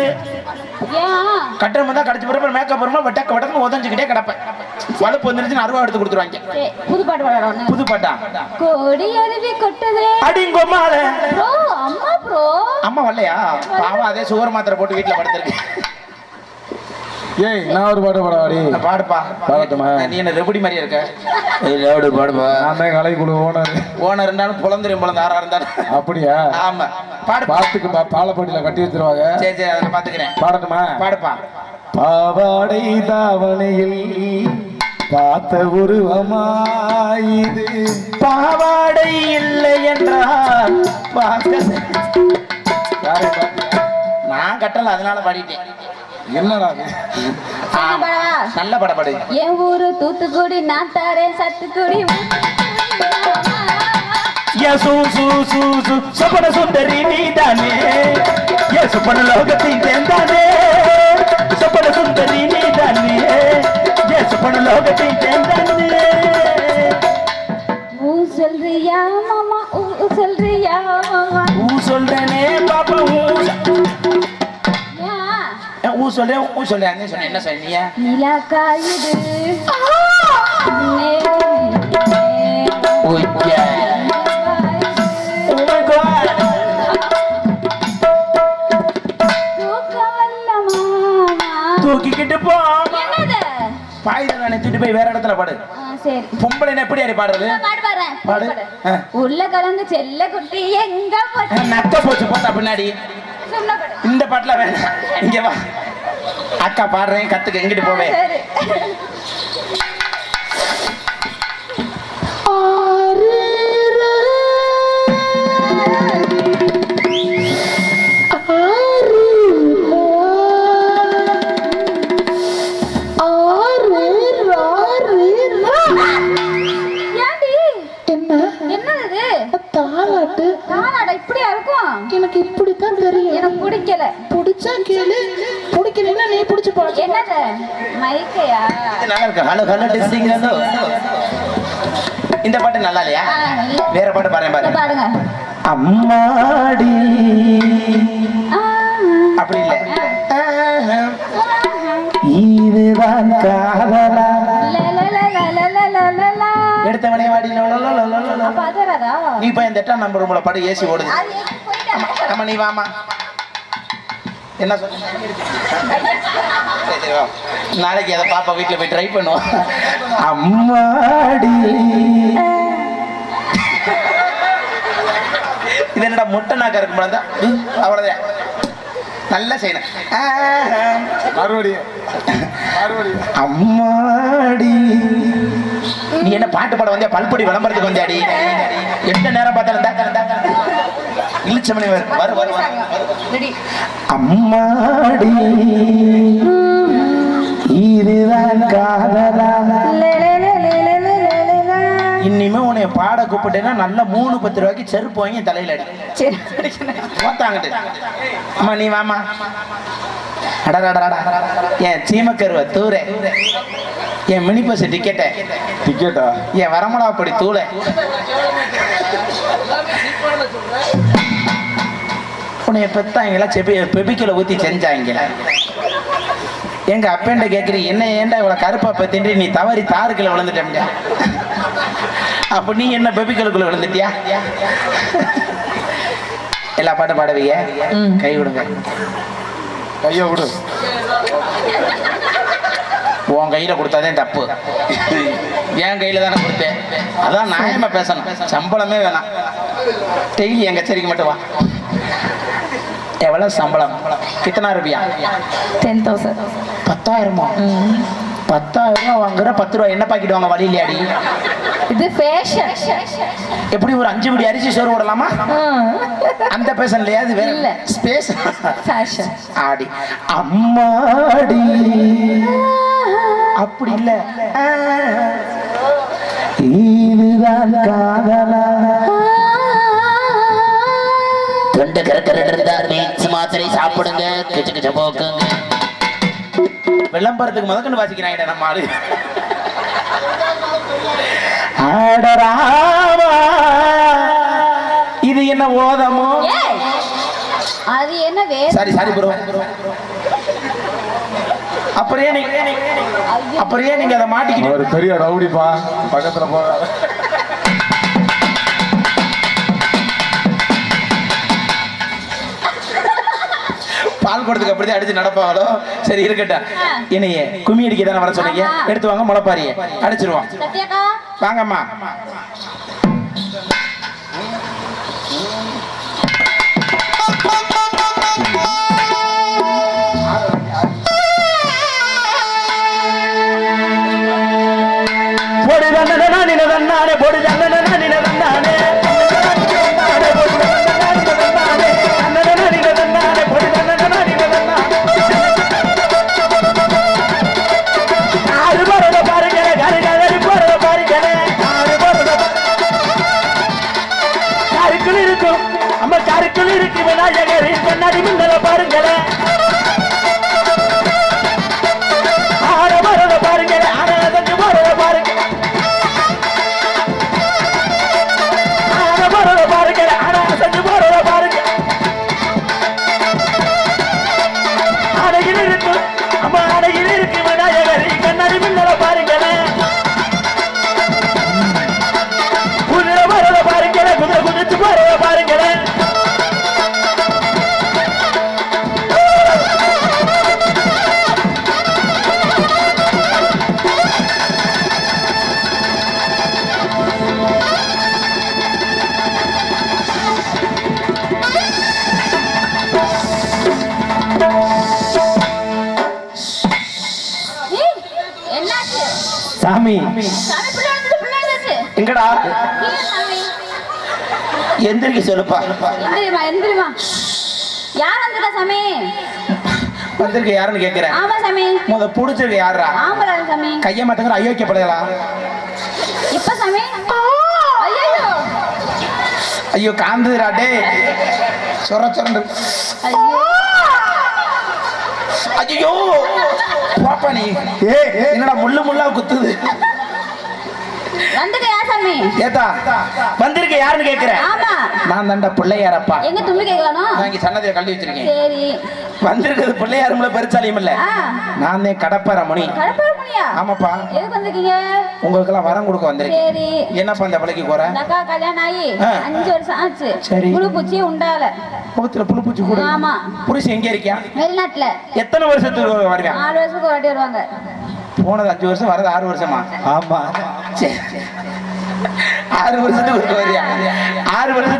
ஏன் கட்டணம் தான் கடிச்சு பிறகு மேக்கப் வருமா வெட்டக்க வெட்டக்க உதஞ்சுக்கிட்டே கிடப்பேன். வலுப்பு வந்துருச்சுன்னு அருவா எடுத்து கொடுத்துருவாங்க. புது பாட்டு புது பாட்டா? கோடி அருவி கொட்டதே. அடிங்கொம்மால ப்ரோ அம்மா ப்ரோ. அம்மா வரலையா? பாவம் அதே சுகர் மாத்திரை போட்டு வீட்டுல படுத்திருக்கு ஏய் நான் ஒரு பாட்டு பாடாடி நான் பாடுப்பா. பாடட்டுமா? நீ என்ன ரெபடி மாதிரியா இருக்க? ஏய், பாடுப்பா? நான் தான் கலைக்குழு ஓனர் ஓனர் இருந்தாலும் புலந்துரும் புலந்து ஆறா இருந்தாலும். அப்படியா? ஆமா. பாடு. பாத்துக்கு பா- பாலப்பட்டியில கட்டி வச்சிருவாங்க. சரி சரி அதை நான் பாத்துக்கிறேன். பாடட்டுமா? பாடுப்பா. பாவாடை தாவணையில் பார்த்த உருவமாயுது. பாவாடை இல்லை என்றால் பார்க்க? நான் கட்டல அதனால பாடிட்டேன். என்னடா. நல்ல படம் பாடு. என் ஊரு தூத்துக்குடி நான் தரேன் சத்துக்குடி. ஏ சு சு சு சு சொப்பன சுந்தரி நீதானே. சொப்பன லோகத்தின் தேர்ந்தானே சொப்பன சுந்தரி நீதானே. சொல்றியா ஊ சொல்றியா அங்கே சொன்ன என்ன சொன்னீங்க நிலாக்கா இது தூக்கிக்கிட்டு போ. பாய்தல் நினைச்சிட்டு போய் வேற இடத்துல பாடு. பொம்பளை எப்படி அடி பாடுறது? உள்ள கலந்து செல்ல குட்டி எங்க நத்த போச்சு போட்டா பின்னாடி. இந்த பாட்டுல வேணாம். இங்க வா. அக்கா பாடுறேன் கத்துக்க எங்கிட்டு போவேன் நல்லா இருக்கு ஹலோ ஹலோ டிஸ்டிங் இந்த பாட்டு நல்லா இல்லையா வேற பாட்டு பாருங்க பாருங்க அம்மாடி அப்படி இல்ல இதுதான் காதலா எடுத்தவனே வாடி நீ போய் இந்த எட்டாம் நம்பர் ரூம்ல பாடு ஏசி ஓடுது ஆமா நீ வாமா என்ன சொல்ல நாளைக்கு அதை பாப்பா வீட்டுல போய் ட்ரை பண்ணுவோம் அம்மாடி. இது என்னடா முட்டை நாக்கா இருக்கு போல இருந்தா? ம், அவ்வளவுதான். நல்லா செய்யணும். ஆஹா. மறுபடியும். மறுபடியும். அம்மாடி. நீ என்ன பாட்டு பாட வந்தியா? பல்பொடி விளம்பரத்துக்கு வந்தியாடி? எந்த நேரம் பார்த்தாலும். இழுச்சமணி வரு வரு வரு வரு. அம்மாடி. இதுதான் காதலான இனிமே உன்னை பாட கூப்பிட்டேன்னா நல்ல மூணு பத்து ரூபாய்க்கு செருப்பு வாங்கி தலையில போத்தாங்கிட்டு அம்மா நீ வாமா அடடாடா என் சீமக்கருவ தூரே. என் மினி பஸ் டிக்கெட்டை. டிக்கெட்டா? என் வரமலா அப்படி தூளை. உன்னைய பெத்தாங்களா செபி பெபிக்கில் ஊற்றி செஞ்சாங்களா எங்க அப்பேண்ட கேக்குறீ என்ன ஏன்டா இவ்வளவு கருப்பா பத்தின்றி? நீ தவறி தாருக்குள்ள விழுந்துட்டா அப்ப நீ என்ன பெபிக்கலுக்குள்ள விழுந்துட்டியா? எல்லா பாட்டும் பாடுவீங்க? கை விடுங்க. கையை விடு. உன் கையில கொடுத்தாதான் தப்பு என் கையில தானே கொடுத்தேன். அதான் நியாயமா பேசணும். சம்பளமே வேணாம். டெய்லி என் கச்சேரிக்கு மட்டும் வா. எவ்வளவு சம்பளம்? கித்தனா ரூபியா? டென் தௌசண்ட் பத்தாயிரமா? பத்தாயிரம் ரூபா வாங்குற பத்து ரூபா என்ன பாக்கிட்டு வாங்க வழியிலே அடி இது ஃபேஷன் எப்படி ஒரு அஞ்சு படி அரிசி சோறு போடலாமா? அந்த பேசன்லையா அது வேற? இல்ல. ஸ்பேஸ் ஃபேஷன் ஆடி. அம்மாடி. அப்படி இல்ல. இதுதான் காதலா. தொண்டை கரக்கரட்டு இருந்தா நீச்சு மாத்திரை சாப்பிடுங்க கிச்சு கிச்ச போக்குங்க. விளம்பரத்துக்கு முதக்கண்டு வாசிக்கிறாங்க நம்ம ஆளு. இது என்ன ஓதமோ? அது என்ன சரி சரி ப்ரோ அப்புறம் ஏன் நீங்க அப்புறம் ஏன் நீங்க அதை மாட்டிக்கிட்டு ஒரு பெரிய ரவுடிப்பா. பக்கத்துல போகாத பால் கொடுத்துக்கு அப்படிதான் அடிச்சு நடப்பாங்களோ சரி இருக்கட்டும். என்னைய கும்மி அடிக்க தானே வர சொன்னீங்க. எடுத்து வாங்க முளைப்பாரிய. அடிச்சிருவோம். வாங்கம்மா. சாமி. எங்கடா? எந்திரிக்க சொல்லுப்பா. எந்திரிமா எந்திரிமா யார் வந்திருக்கா சாமி? வந்திருக்க யாருன்னு கேக்குறேன். ஆமா சாமி. முத புடிச்சிருக்க யாரா சாமி. கைய மாட்டங்கிற அயோக்கியப்படையலா இப்ப சாமி? ஐயோ ஐயோ காந்ததுடா டே சொர சொரண்டு. ஐயோ ஐயோ பாப்பா நீ. ஏ என்னடா முள்ளு முள்ளா குத்துது? யார் சாமி? ஏத்தா வந்திருக்க யாருன்னு கேக்குறேன் ஆமா. நான் தான்டா பிள்ளையாரப்பா. எங்க தும்பி கேட்கணும் நான் இங்க சன்னதியை கழட்டி வச்சிருக்கேன். சரி. வந்திருக்கிறது பிள்ளையாரும்ல பெருச்சாலியும் இல்ல. நான் தான் கடப்பார முனி கடப்பார ஆமாப்பா. எதுக்கு வந்திருக்கீங்க? உங்களுக்கெல்லாம் வரம் கொடுக்க வந்திருக்கேன். சரி. என்னப்பா இந்த பிள்ளைக்கு இந்த அக்கா கல்யாணம் ஆகி. அஞ்சு வருஷம் ஆச்சு. சரி. புழு பூச்சி உண்டால முகத்துல புழு பூச்சி கூட. ஆமா. புருஷன் எங்க இருக்கியா? வெளிநாட்டுல. எத்தனை வருஷத்துக்கு வருவேன் நாலு வருஷத்துக்கு வாட்டி வருவாங்க. போனது அஞ்சு வருஷம் வரது ஆறு வருஷமா? ஆமா. ஆறு வருஷத்துக்கு ஒருக்க வரியா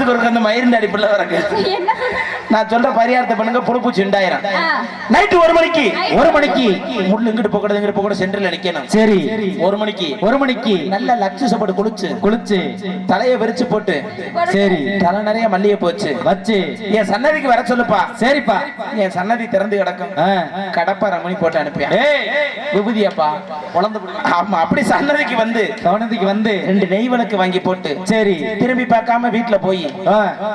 ஆறு வருஷத்துக்கு ஒருக்க அந்த மயிரின் அடிப்புல வரக்கு நான் சொல்ற பரிகாரத்தை பண்ணுங்க புழுப்பூச்சி உண்டாயிரம். நைட்டு ஒரு மணிக்கு. Night. ஒரு மணிக்கு. முள்ளு இங்கிட்டு போக்கூடாது இங்கிட்டு போக்கூடாது சென்டர்ல நிக்கணும். சரி. ஒரு மணிக்கு. ஒரு மணிக்கு. நல்ல லக்ஸு சாப்பாடு குளிச்சு. குளிச்சு. தலையை விரிச்சு போட்டு. சரி. தலை நிறைய மல்லிகை போச்சு. வச்சு. என் சன்னதிக்கு வர சொல்லுப்பா. சரிப்பா. என் சன்னதி திறந்து கிடக்கும். கடப்பா ரமணி போட்டு அனுப்பியா. விபூதியாப்பா. குழந்தை. ஆமா அப்படி சன்னதிக்கு வந்து கவனத்துக்கு வந்து ரெண்டு நெய் விளக்கு வாங்கி போட்டு சரி. திரும்பி பார்க்காம வீட்டுல போய்.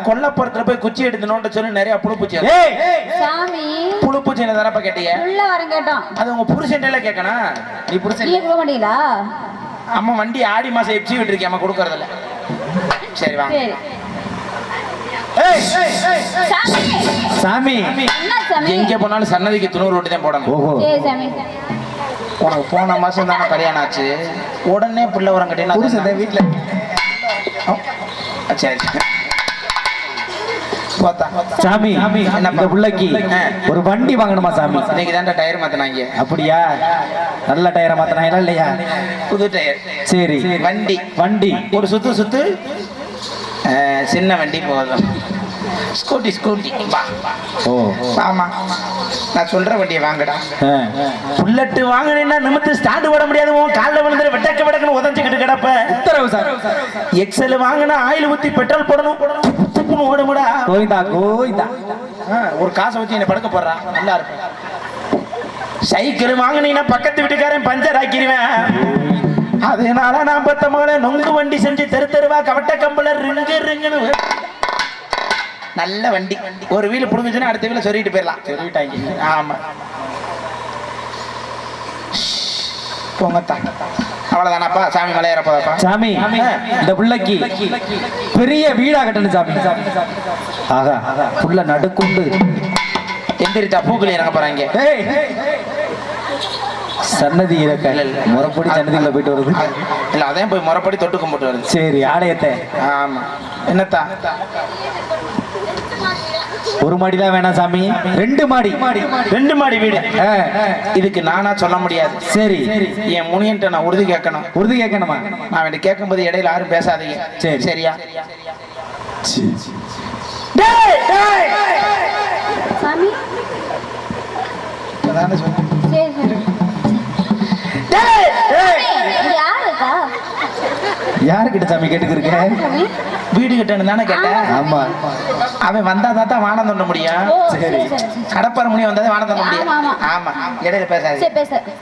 கொல்லப்புறத்துல போய் குச்சி எடுத்து நோண்ட சொல்லி நிறைய புழுப்பூச்சி ஏய் சாமி. புழுப்பூச்சி என்ன தானப்பா கேட்டீங்க? உள்ள வரம் கேட்டோம். அது உங்க புருஷன்ல கேட்கணும் நீ புருஷன். நீங்க கொடுக்க மாட்டீங்களா? அம்மா வண்டி ஆடி மாசம் எப்சி விட்டுருக்கேன் அம்மா கொடுக்கறதில்ல. சரி வாங்க. சாமி. எங்க போனாலும் சன்னதிக்கு துணூறு ரொட்டி தான் போடணும். ஓஹோ. உனக்கு போன மாசம் தானே கல்யாணம் ஆச்சு. உடனே புள்ள வரம் கட்டினா புருஷன் வீட்டுல சரி. சாமி இந்த பிள்ளைக்கு. ஒரு வண்டி வாங்கணுமா சாமி? இன்னைக்கு தான்டா டயர் மாத்தினாங்க. அப்படியா? நல்ல டயரை மாத்தினாங்களா இல்லையா? புது டயர். சரி. வண்டி. வண்டி. ஒரு சுத்து சுத்து. சின்ன வண்டி போதும். ஸ்கூட்டி ஸ்கூட்டி வா. ஓ. ஆமா நான் சொல்ற வண்டியை வாங்கடா. புல்லட்டு வாங்கினீங்கன்னா நிமித்து ஸ்டாண்டு போட முடியாது. உன் காலில் விழுந்து வெட்டக்க வெடக்குன்னு உதஞ்சிக்கிட்டு கிடப்ப. உத்தரவு சார். எக்ஸல் வாங்கினா ஆயில் ஊத்தி பெட்ரோல் போடணும். துப்புன்னு ஓடுமுடா. கோவிந்தா ஆ, ஒரு காசை வச்சு என்ன படுக்க போடுறான் நல்லா இருக்கும் சைக்கிள் வாங்கினீங்கன்னா பக்கத்து வீட்டுக்காரன் பஞ்சர் ஆக்கிடுவேன் அதனால நான் பத்த மகளை நொங்கு வண்டி செஞ்சு தெரு தெருவா கவட்ட கம்பல ரிங்கு ரிங்குன்னு நல்ல வண்டி. ஒரு வீல் புடுங்குச்சுன்னா அடுத்த வீல சொல்லிட்டு போயிடலாம் சொல்லிட்டாங்க. ஆமா. போங்கத்தான் அவ்வளவுதானப்பா? சாமி மலையேற போதப்பா? சாமி இந்த பிள்ளைக்கு பெரிய வீடா கட்டணும் சாமி. ஆகா புள்ள நடுக்குண்டு. எந்திரிச்சா பூக்கள் இறங்க போறாங்க சன்னதி இருக்க முறைப்படி சன்னதிக்குள்ள போயிட்டு வருது. இல்ல அதையும் போய் முறைப்படி தொட்டு கும்பிட்டு வருது. சரி ஆலயத்தை. ஆமா. என்னத்தா? ஒரு மாடி தான் வேணாம் சாமி. ரெண்டு மாடி. ரெண்டு மாடி வீடு. ஆ, இதுக்கு நானா சொல்ல முடியாது. சரி. என் முனியன்ட்ட நான் உறுதி கேட்கணும். உறுதி கேட்கணுமா? நான் அவன் கேட்கும்போது இடையில யாரும் பேசாதீங்க. சரி. சரியா? சாமி. சொன்னேன். சரி சரி இது யாருக்கா யாருக்கிட்ட சாமி கேட்டுக்கிருக்க? வீடு கட்டணும் தானே கேட்டேன். ஆமா. அவன் வந்தா தான் வானம் தோண்ட முடியும் சரி. கடப்பாறை முனிய வந்தா வானம் தோண்ட முடியும் ஆமா, ஆமா. இடையில பேசாது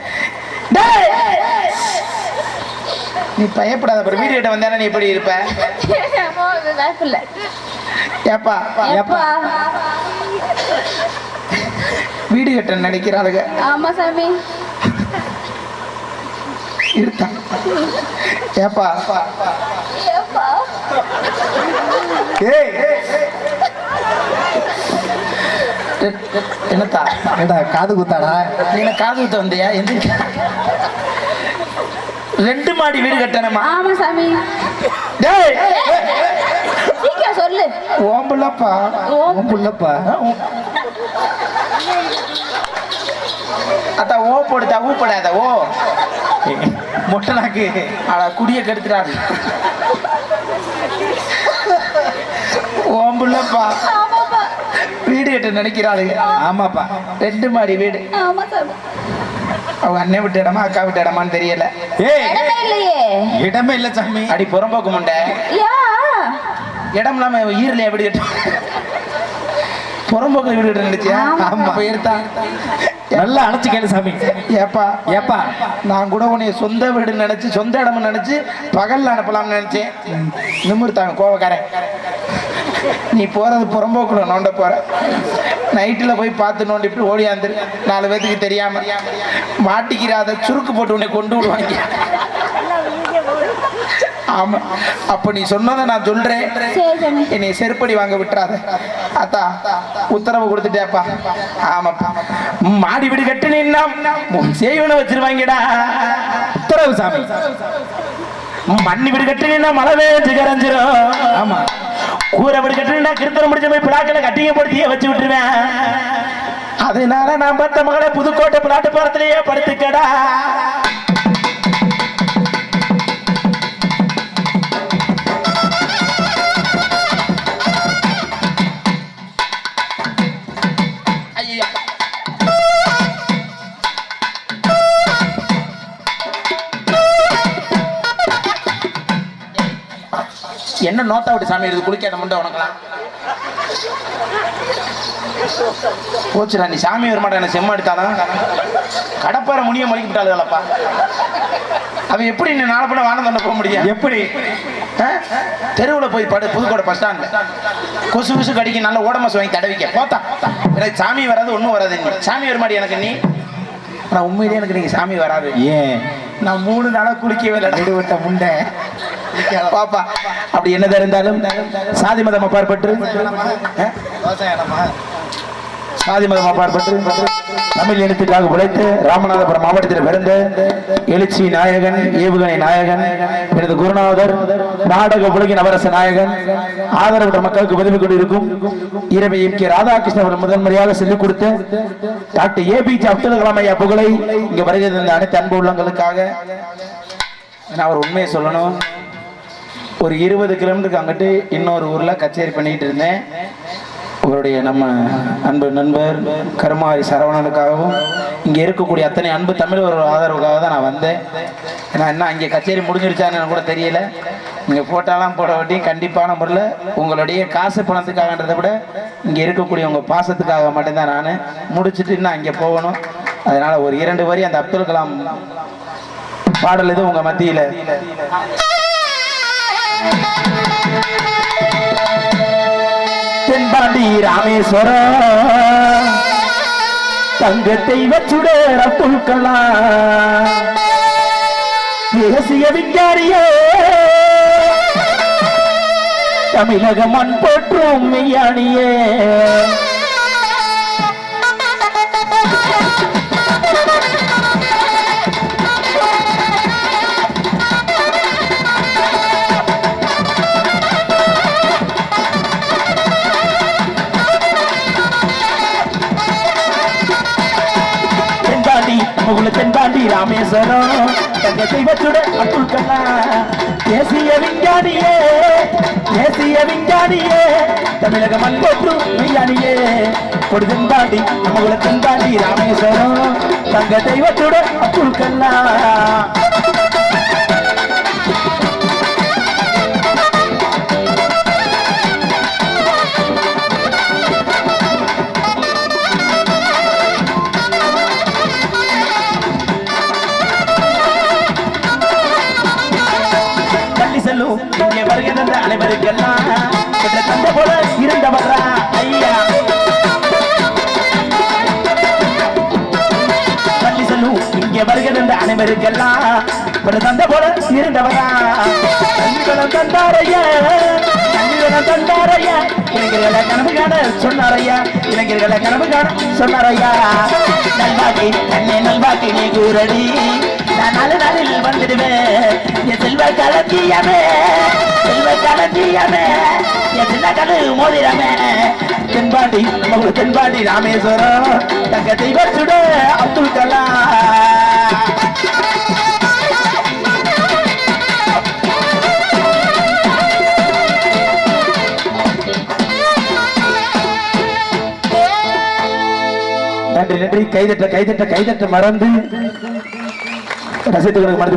நீ பயப்படாத பாரு வீடு கிட்ட வந்தானே நீ எப்படி இருப்ப? ஏப்பா எப்பா வீடு கட்ட நினைக்கிறாளுங்க ஆமா சாமி. இருக்கான் ஏப்பா. ஏய். என்னத்தா? ஏடா காது குத்தாடா? நீ காது குத்த வந்தியா? எந்திரிக்க ரெண்டு மாடி வீடு கட்டணுமா? ஆமா சாமி. டேய். சீக்கிரம் சொல்லு. ஓம் புள்ளப்பா. அத்தா ஓ போடுதா ஊ போடாத ஓ மொட்டை நாக்கு அட குடிய கெடுத்துறாரு ஓம்புலப்பா ஆமாப்பா. வீடு கட்ட நினைக்கிறாளுங்க ஆமாப்பா. ரெண்டு மாடி வீடு. அவங்க அண்ணன் விட்ட இடமா அக்கா விட்ட இடமான்னு தெரியல. ஏய் இடமே இல்லையே. இடமே இல்ல சாமி. அடி புறம்போக்கு முண்டை. இடம் இல்லாம ஈரலையா வீடு கட்ட புறம்போக்கு வீடு கட்ட நினைச்சியா? ஆமா. எடுத்தா நல்லா அணைச்சு கேளு சாமி. ஏப்பா. ஏப்பா. நான் கூட உன்னை சொந்த வீடு நினைச்சு சொந்த இடம் நினைச்சு பகல்ல அனுப்பலாம்னு நினைச்சேன். நிமிர்த்தாங்க கோவக்காரன். நீ போறது புறம்போக்குல நோண்ட போற. நைட்டுல போய் பார்த்து நோண்டிட்டு ஓடியாந்துரு நாலு பேத்துக்கு தெரியாம. மாட்டிக்கிறாத சுருக்கு போட்டு உன்னை கொண்டு விடுவாங்க. ஆமா. அப்ப நீ சொன்னதை நான் சொல்றேன். என்னை செருப்படி வாங்க விட்டுறாத. அத்தா உத்தரவு கொடுத்துட்டேப்பா. ஆமாப்பா. மாடி வீடு கட்டு நின்னா செய்வன வச்சிருவாங்கடா. உத்தரவு சாமி. மண்ணி வீடு கட்டு நின்னா மழை வேஞ்சு கரைஞ்சிரும். ஆமா. கூரை வீடு கட்டுனா கிருத்தனம் முடிச்ச போய் பிளாக்கில கட்டிங்க படுத்தியே வச்சு விட்டுருவேன். அதனால நான் பார்த்த மகளை புதுக்கோட்டை பிளாட்டு பாரத்திலேயே படுத்துக்கடா. என்ன நோத்தா விட்டு சாமி இது குளிக்காத முண்டை உனக்கலாம் போச்சுடா நீ சாமி வர மாட்டேன் செம்ம எடுத்தாலும் கடப்பார முனிய மலிக்கு விட்டாளுகளப்பா. அவன் எப்படி நீ நாளை பண்ண வானம் தண்ட போக முடியும்? எப்படி? தெருவில் போய் படு புதுக்கோட்டை பஸ் ஸ்டாண்ட் கொசு கொசு கடிக்க நல்ல ஓடமாசம் வாங்கி தடவிக்க. போத்தா. எனக்கு சாமி வராது ஒன்றும் வராது நீ. சாமி வர மாட்டி எனக்கு நீ? நான் உண்மையிலேயே எனக்கு நீங்க சாமி வராது. ஏன்? நான் மூணு நாளா குளிக்கவே இல்லை விடுவிட்ட முண்டை. பாப்பா அப்படி என்னதான் இருந்தாலும் சாதி மதம் அப்பாற்பட்டு? சாதி மதம் அப்பாற்பட்டு. தமிழ் இனத்துக்காக உழைத்து ராமநாதபுரம் மாவட்டத்தில் பிறந்த எழுச்சி நாயகன் ஏவுகணை நாயகன் எனது குருநாதர் நாடக உலகின் அவரச நாயகன் ஆதரவற்ற மக்களுக்கு உதவி கொண்டிருக்கும் இரவை எம் கே ராதாகிருஷ்ணன் அவர்கள் முதன்முறையாக சொல்லிக் கொடுத்த டாக்டர் ஏபிஜே அப்துல் கலாம் ஐயா புகழை இங்க வருகை தந்த அனைத்து அன்பு உள்ளங்களுக்காக நான் ஒரு உண்மையை சொல்லணும். ஒரு இருபது கிலோமீட்டருக்கு அங்கிட்டு இன்னொரு ஊரில் கச்சேரி பண்ணிட்டு இருந்தேன். உங்களுடைய நம்ம அன்பு நண்பர் கருமாரி சரவணனுக்காகவும் இங்கே இருக்கக்கூடிய அத்தனை அன்பு தமிழ் ஒரு ஆதரவுக்காக தான் நான் வந்தேன். ஏன்னா என்ன அங்கே கச்சேரி முடிஞ்சிருச்சான்னு எனக்கு கூட தெரியல. நீங்கள் போட்டாலாம் போட வேண்டிய கண்டிப்பான முறையில் உங்களுடைய காசு பணத்துக்காகன்றதை விட இங்கே இருக்கக்கூடிய உங்கள் பாசத்துக்காக மட்டும்தான் நான் முடிச்சுட்டு இன்னும் அங்கே போகணும். அதனால் ஒரு இரண்டு வரி அந்த அப்துல் கலாம் பாடல் இது உங்கள் மத்தியில். தென்பாண்டி ராமேஸ்வர தங்கத்தை வச்சுடேற புல்களா தேசிய விஞ்ஞானியே. தமிழக மண் போற்றும் மெய்யானியே தென்பாண்டி முகுல தென்பாண்டி ராமேஸ்வரம். தங்க தெய்வச்சுட அப்துல் கலாம். தேசிய விஞ்ஞானியே தேசிய விஞ்ஞானியே. தமிழக மண்போற்று விஞ்ஞானியே கொடி தென்பாண்டி முகுல தென்பாண்டி ராமேஸ்வரம். தங்க தெய்வத்துடன் அப்துல் கலாம். அனைவருக்கெல்லாம் தந்தை போல இருந்தவரா? ஐயா. பள்ளி சொல்லும் இங்கே வருகின்ற அனைவருக்கெல்லாம் பெற்ற தந்தை போல இருந்தவரா? தந்திரம் தந்தாரையா? தந்திரம் தந்தாரையா? இளைஞர்களை கனவு காண சொன்னாரையா? இளைஞர்களை கனவு காண சொன்னாரையா? நல்வாக்கி தன்னை நல்வாக்கி நீ கூறடி. வந்துடுவேன் என் செல்வ கலத்தியமே செல்வ கலத்தியமே என் சின்ன கடு மோதிரமே. தென்பாண்டி மகள் தென்பாண்டி ராமேஸ்வரம். தங்க தெய்வ தெய்வச்சுட அப்துல் கலாம். நன்றி நன்றி. கைதட்ட கைதட்ட கைதட்ட மறந்து ரசித்துகளுக்கு மறந்து